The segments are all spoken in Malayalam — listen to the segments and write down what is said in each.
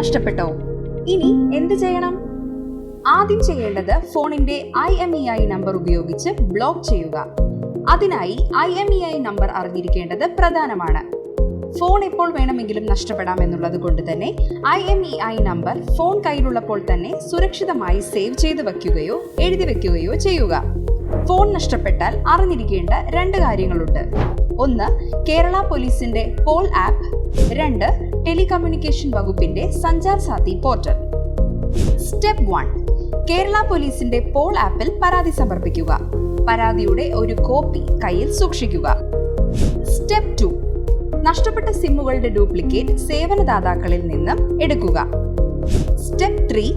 നഷ്ടപ്പെട്ടോ? ഇനി എന്ത് ചെയ്യണം? ആദ്യം ചെയ്യേണ്ടത് ഫോണിന്റെ I M E I number ഉപയോഗിച്ച് ബ്ലോക്ക് ചെയ്യുക. അതിനായി I M E I number അറിഞ്ഞിരിക്കേണ്ടത് പ്രധാനമാണ്. ഫോൺ എപ്പോൾ വേണമെങ്കിലും നഷ്ടപ്പെടാം എന്നുള്ളത് കൊണ്ട് തന്നെ I M E I number phone കയ്യിലുള്ളപ്പോൾ തന്നെ സുരക്ഷിതമായി സേവ് ചെയ്ത് വയ്ക്കുകയോ എഴുതി വയ്ക്കുകയോ ചെയ്യുക. ഫോൺ നഷ്ടപ്പെട്ടാൽ അറിഞ്ഞിരിക്കേണ്ട രണ്ട് കാര്യങ്ങളുണ്ട്. ഒന്ന് കേരള പോലീസിന്റെ പോൾ ആപ്പ്. രണ്ട് ടെലികമ്മ്യൂണിക്കേഷൻ വകുപ്പിന്റെ Sanchar Saathi portal. Step one Kerala പോലീസിന്റെ പോൾ ആപ്പിൽ പരാതി സമർപ്പിക്കുക. പരാതിയുടെ ഒരു കോപ്പി കയ്യിൽ സൂക്ഷിക്കുക. സ്റ്റെപ്പ് ടു നഷ്ടപ്പെട്ട സിമ്മുകളുടെ ഡ്യൂപ്ലിക്കേറ്റ് സേവനദാതാക്കളിൽ നിന്നും എടുക്കുക. സ്റ്റെപ്പ് ത്രീ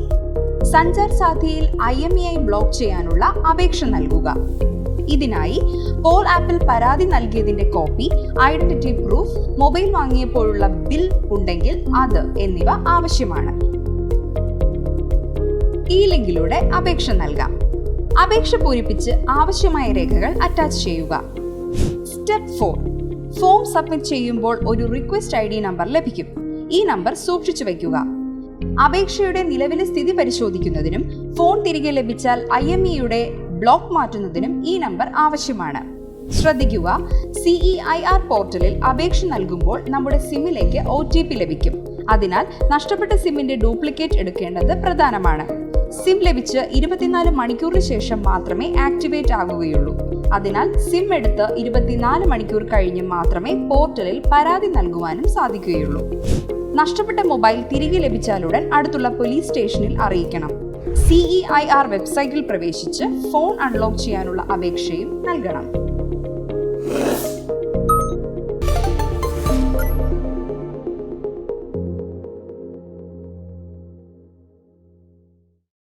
സഞ്ചാർ സാധ്യയിൽ ഐ എം ഇ ബ്ലോക്ക് ചെയ്യാനുള്ള അപേക്ഷ നൽകുക. ഇതിനായി പോൾ ആപ്പിൽ പരാതി നൽകിയതിന്റെ കോപ്പി ഐഡന്റിറ്റി പ്രൂഫ് മൊബൈൽ വാങ്ങിയപ്പോഴുള്ള ബിൽ ഉണ്ടെങ്കിൽ അത് എന്നിവ ആവശ്യമാണ്. ഈ ലിങ്കിലൂടെ അപേക്ഷ നൽകാം. അപേക്ഷ പൂരിപ്പിച്ച് ആവശ്യമായ രേഖകൾ അറ്റാച്ച് ചെയ്യുക. സ്റ്റെപ്പ് ഫോർ ഫോം സബ്മിറ്റ് ചെയ്യുമ്പോൾ ഒരു റിക്വസ്റ്റ് ഐ ഡി നമ്പർ ലഭിക്കും. ഈ നമ്പർ സൂക്ഷിച്ചു വയ്ക്കുക. അപേക്ഷയുടെ നിലവിലെ സ്ഥിതി പരിശോധിക്കുന്നതിനും ഫോൺ തിരികെ ലഭിച്ചാൽ ഐ എം ഇയുടെ ബ്ലോക്ക് മാറ്റുന്നതിനും ഈ നമ്പർ ആവശ്യമാണ്. ശ്രദ്ധിക്കുക സിഇ ഐ ആർ പോർട്ടലിൽ അപേക്ഷ നൽകുമ്പോൾ നമ്മുടെ സിമ്മിലേക്ക് ഒ ടി പി ലഭിക്കും. അതിനാൽ നഷ്ടപ്പെട്ട സിമ്മിന്റെ ഡ്യൂപ്ലിക്കേറ്റ് എടുക്കേണ്ടത് പ്രധാനമാണ്. സിം ലഭിച്ച് ഇരുപത്തിനാല് മണിക്കൂറിന് ശേഷം മാത്രമേ ആക്ടിവേറ്റ് ആകുകയുള്ളൂ. അതിനാൽ സിം എടുത്ത് ഇരുപത്തിനാല് മണിക്കൂർ കഴിഞ്ഞ് മാത്രമേ പോർട്ടലിൽ പരാതി നൽകുവാനും സാധിക്കുകയുള്ളൂ. നഷ്ടപ്പെട്ട മൊബൈൽ തിരികെ ലഭിച്ചാലുടൻ അടുത്തുള്ള പോലീസ് സ്റ്റേഷനിൽ അറിയിക്കണം. സിഇ ഐ ആർ വെബ്സൈറ്റിൽ പ്രവേശിച്ച് ഫോൺ അൺലോക്ക് ചെയ്യാനുള്ള അപേക്ഷയും നൽകണം.